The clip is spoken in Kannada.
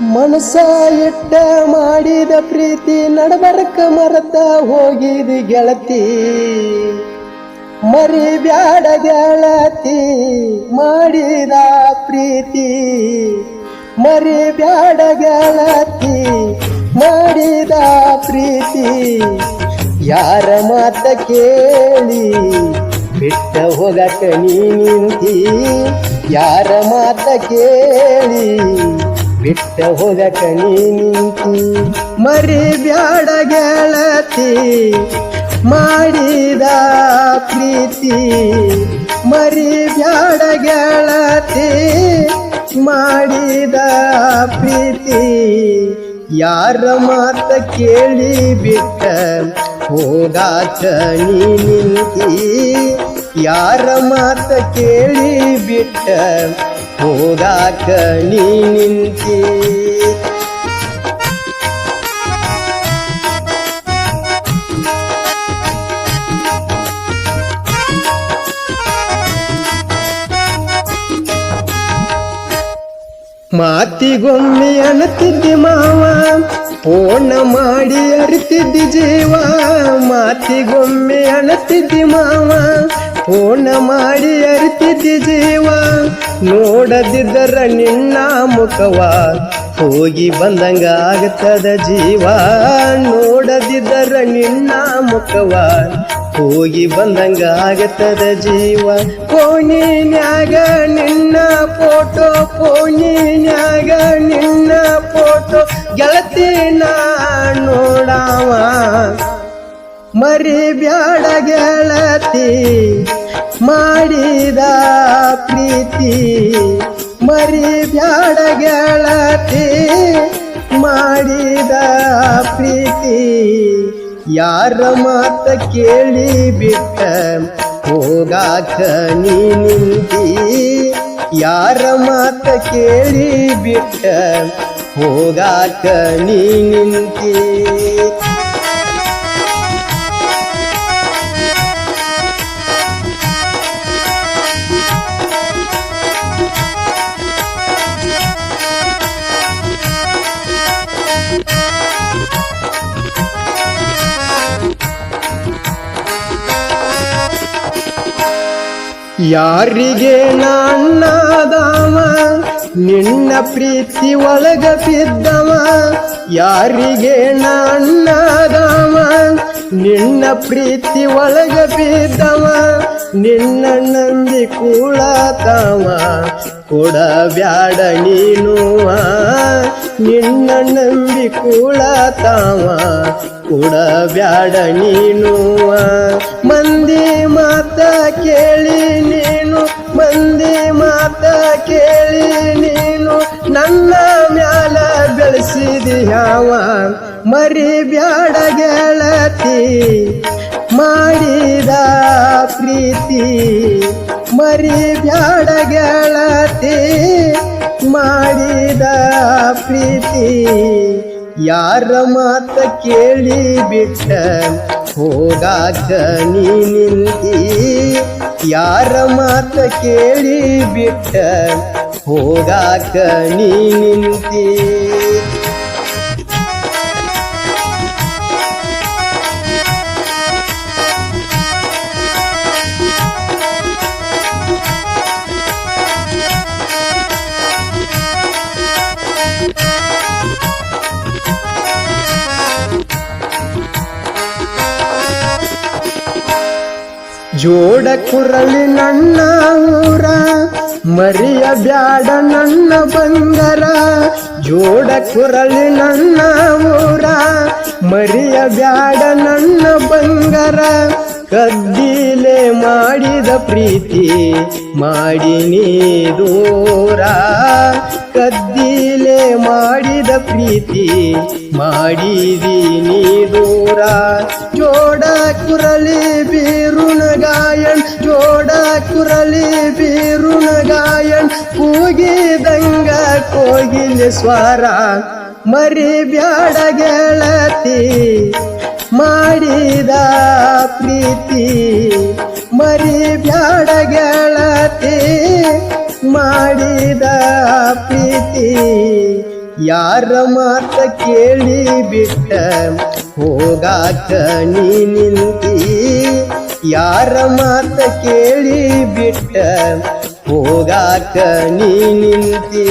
ಮನಸ ಇಟ್ಟ ಮಾಡಿದ ಪ್ರೀತಿ ನಡಬರಕ ಮರತ ಹೋಗಿದ ಗೆಳತಿ. ಮರಿ ಬ್ಯಾಡ ಗೆಳತಿ ಮಾಡಿದ ಪ್ರೀತಿ. ಮರಿ ಬ್ಯಾಡ ಗೆಳತಿ ಮಾಡಿದ ಪ್ರೀತಿ. ಯಾರ ಮಾತ ಕೇಳಿ ಬಿಟ್ಟ ಹೋಗಕ ನೀ ನಿಂತಿ. ಯಾರ ಮಾತ ಕೇಳಿ ಬಿಟ್ಟ ಕಣಿ ನಿಂತಿ ಮರಿ ಬ್ಯಾಡ ಗೆಳತಿ ಮಾಡಿದ ಪ್ರೀತಿ, ಮರಿ ಬ್ಯಾಡ ಗೆಳತಿ ಮಾಡಿದ ಪ್ರೀತಿ. ಯಾರ ಮಾತ ಕೇಳಿ ಬಿಟ್ಟ ನೀ ನಿಂತಿ, ಯಾರ ಮಾತ ಕೇಳಿ ಬಿಟ್ಟ ಹೋಗಾಕ ನೀ ನಿಂತಿ. ಮಾತಿಗೊಮ್ಮೆ ಅಣತಿದ್ದಿ ಮಾವ, ಪೂರ್ಣ ಮಾಡಿ ಅರಿತಿದ್ದಿ ಜೀವ. ಮಾತಿಗೊಮ್ಮೆ ಅಣತಿದ್ದಿ ಮಾವ, ಪೂರ್ಣ ಮಾಡಿ ಅರಿತಿದ್ದಿ ಜೀವ. ನೋಡದಿದ್ದರ ನಿನ್ನ ಮುಖವ ಹೋಗಿ ಬಂದಂಗ ಆಗ್ತದ ಜೀವ. ನೋಡದಿದ್ದರ ನಿನ್ನ ಮುಖವ ಹೋಗಿ ಬಂದಂಗ ಆಗತ್ತದ ಜೀವ. ಕೋಣಿನ್ಯಾಗ ನಿನ್ನ ಫೋಟೋ, ಕೋಣಿನ್ಯಾಗ ನಿನ್ನ ಫೋಟೋ ಗೆಳತಿ ನಾ ನೋಡಾವ. ಮರಿ ಬ್ಯಾಡ ಗೆಳತಿ ಮಾಡಿದ ಪ್ರೀತಿ ಮರಿ ಬ್ಯಾಡ ಗೆಳತಿ ಮಾಡಿದ ಪ್ರೀತಿ. ಯಾರ ಮಾತ ಕೇಳಿ ಬಿಟ್ಟ ಹೋಗಾಕ ನೀ ನಿಂತಿ. ಯಾರ ಮಾತ ಕೇಳಿ ಬಿಟ್ಟ ಹೋಗಾಕ ನೀ ನಿಂತಿ. ಯಾರಿಗೆ ನನ್ನದಾವ ನಿನ್ನ ಪ್ರೀತಿ ಒಳಗ ಬಿದ್ದವ ಯಾರಿಗೆ ನನ್ನದಾವ ನಿನ್ನ ಪ್ರೀತಿ ಒಳಗ ಬಿದ್ದವ ನಿನ್ನ ನಂದಿ ಕೂಳತಾವ. ಕೊಡಬ್ಯಾಡ ನೀನುವ ನಿನ್ನ ನಂಬಿ ಕೂಳತಾವ. ಕೊಡಬ್ಯಾಡ ನೀನುವ ಮಂದಿ ಮಾತ ಕೇಳಿ ನೀನು ಮಂದಿ ಮಾತ ಕೇಳಿ ನೀನು ನನ್ನ ಮ್ಯಾಲ ಬೆಳೆಸಿದಿ ಯಾವ? ಮರಿ ಬ್ಯಾಡ ಗೆಳತಿ, ಮಾಡಿದ ಪ್ರೀತಿ. ಮರಿ ಬ್ಯಾಡ ಗೆಳತಿ, ಮಾಡಿದ ಪ್ರೀತಿ. ಯಾರ ಮಾತ ಕೇಳಿ ಬಿಟ್ಟ? ಹೋಗಾಕ ನೀ ನಿಂತಿ. ಯಾರ ಮಾತ ಕೇಳಿ ಬಿಟ್ಟ? ಹೋಗಾಕ ನೀ ನಿಂತಿ. ಜೋಡ ಕುರಳಿ ನನ್ನ ಊರ, ಮರಿಯ ಬ್ಯಾಡ ನನ್ನ ಬಂದರ ಜೋಡ ಕುರಳಿ ನನ್ನ ಊರ, ಮರಿಯ ಬ್ಯಾಡ ನನ್ನ ಬಂಗರ. ಕದ್ದಿಲೆ ಮಾಡಿದ ಪ್ರೀತಿ ಮಾಡಿ ನೀ ದೂರ. ಕದ್ದಿಲೆ ಮಾಡಿದ ಪ್ರೀತಿ ಮಾಡಿದಿ ನೀ ದೂರ. ಜೋಡ ಕುರಲಿ ಬೀರುಣ ಗಾಯನ್, ಜೋಡ ಕುರಲಿ ಬೀರುಣ ಗಾಯನ್, ಕೂಗಿದಂಗ ಕೋಗಿಲೆ ಸ್ವರ. ಮರಿ ಬ್ಯಾಡ ಗೆಳತಿ ಮಾಡಿದ ಪ್ರೀತಿ, ಮರಿ ಬ್ಯಾಡ ಗೆಳತಿ ಮಾಡಿದ ಪ್ರೀತಿ. ಯಾರ ಮಾತ ಕೇಳಿ ಬಿಟ್ಟ ಹೋಗಾಕ ನೀ ನಿಂತಿ. ಯಾರ ಮಾತ ಕೇಳಿ ಬಿಟ್ಟ ಹೋಗಾಕ ನೀ ನಿಂತಿ.